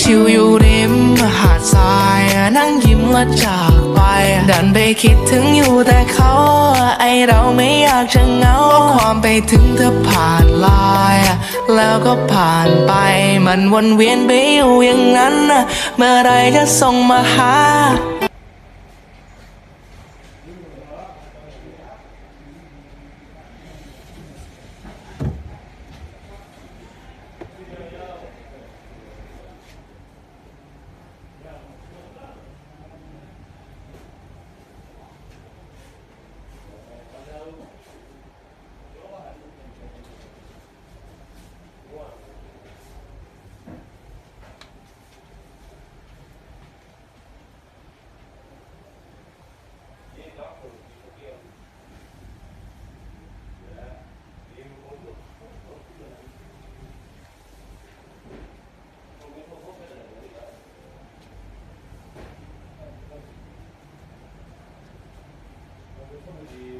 ชิวอยู่ริมหาดทรายนั่งยิ้มและจากไป ดันไปคิดถึงอยู่แต่เขาไอเราไม่อยากจะเหงาความไปถึงเธอผ่านลน์แล้วก็ผ่านไป มันวนเวียนไปอยู่อย่างนั้น เมื่อไรจะส่งมาหา e